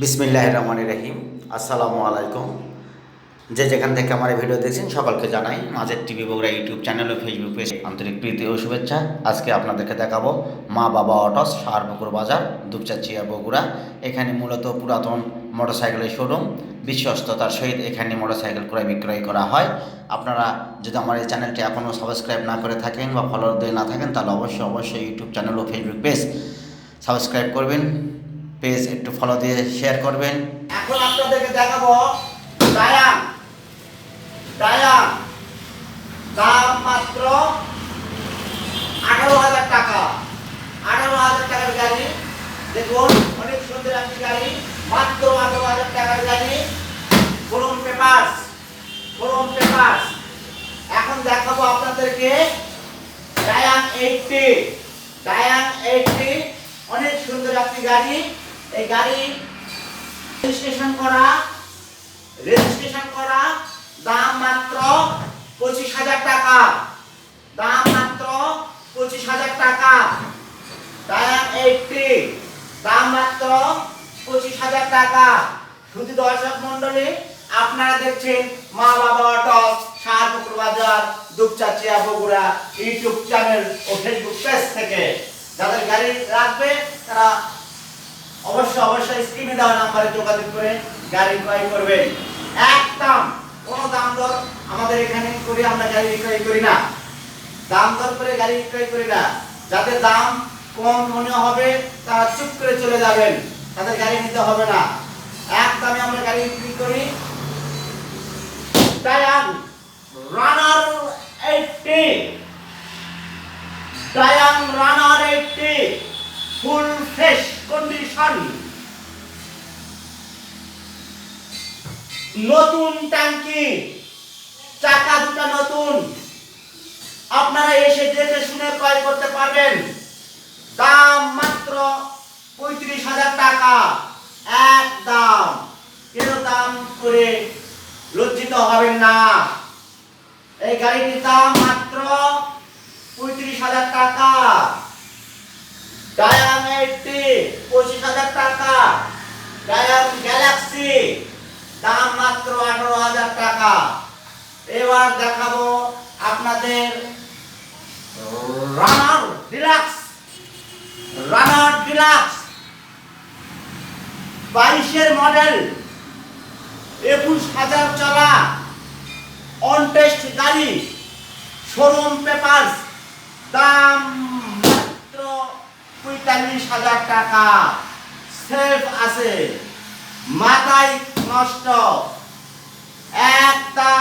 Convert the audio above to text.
বিসমিল্লাহ রহমান রহিম। আসসালামু আলাইকুম। যে যেখান থেকে আমার এই ভিডিও দেখছেন, সকলকে জানাই মাঝের টিভি বগুড়া ইউটিউব চ্যানেল ও ফেসবুক পেজ আন্তরিক প্রীতি ও শুভেচ্ছা। আজকে আপনাদেরকে দেখাবো মা বাবা অটস সারপুকুর বাজার, দুপচাচিয়া বগুড়া। এখানে মূলত পুরাতন মোটরসাইকেলের শোরুম। বিশ্বস্ততার সহিত এখানে মোটরসাইকেল ক্রয় বিক্রয় করা হয়। আপনারা যদি আমার এই চ্যানেলটি এখনও সাবস্ক্রাইব না করে থাকেন বা ফলো দিয়ে না থাকেন, তাহলে অবশ্যই অবশ্যই ইউটিউব চ্যানেল ও ফেসবুক পেজ সাবস্ক্রাইব করবেন। পেজ একটু ফলো দিয়ে শেয়ার করবেন। এখন আপনাদেরকে দেখাবো ডায়াম ডায়াম দাম মাত্র আঠারো হাজার টাকা। আঠারো হাজার টাকার গাড়ি। দেখুন, অনেক সুন্দর একটি গাড়ি। মাত্র আঠারো হাজার টাকার গাড়ি। ফোরম পেপার্স ফোরম পেপার্স এখন দেখাবো আপনাদেরকে ডায়াম এইটটি ডায়াম এইটটি অনেক সুন্দর একটি গাড়ি। এই গাড়ি রেজিস্ট্রেশন করা রেজিস্ট্রেশন করা, দাম মাত্র পঁচিশ হাজার টাকা। দাম মাত্র পঁচিশ হাজার টাকা। ডায়াম এইটটি দাম মাত্র পঁচিশ হাজার টাকা। শুধু দর্শক মন্ডলী আপনারা দেখছেন মা Baba auto Shahpukur Bazar Dupchanchia Bogura, YouTube channel ও ফেসবুক পেজ থেকে। যাদের গাড়ি রাখবে তারা স্ক্রিনে দেওয়া নাম্বারে যোগাযোগ করে গাড়ি ক্রয় করবেন। একদম কোনো দাম দর আমাদের এখানে করে আমরা গাড়ি বিক্রয় করি না। দাম দর করে গাড়ি বিক্রয় করি না। যাদের দাম কম মনে হবে, তারা চুপ করে চলে যাবেন। তাদের গাড়ি নিতে হবে না। এক দামে আমরা গাড়ি বিক্রি করি। Dayang runner eighty Dayang runner eighty full fresh condition নতুন ট্যাঙ্কি। চাকা দুটা নতুন। আপনারা এসে দেখে শুনে ক্রয় করতে পারবেন। দাম মাত্র পঁয়ত্রিশ হাজার টাকা। এক দাম। কেন দাম করে লজ্জিত হবেন না? এই গাড়িটির দাম মাত্র পঁয়ত্রিশ হাজার টাকা। ডায়াম এইটটি পঁচিশ হাজার টাকা। ডায়াম গ্যালাক্সি দাম মাত্র আঠারো হাজার টাকা। এবার দেখাবো আপনাদের রানার ডিলাক্স। Runner deluxe. বাইশের মডেল। একুশ হাজার চলা। অন টেস্ট গাড়ি। শোরুম পেপারস দাম মাত্র পঁয়তাল্লিশ হাজার টাকা। সেফ আছে। মাথায় নষ্ট। এক দাম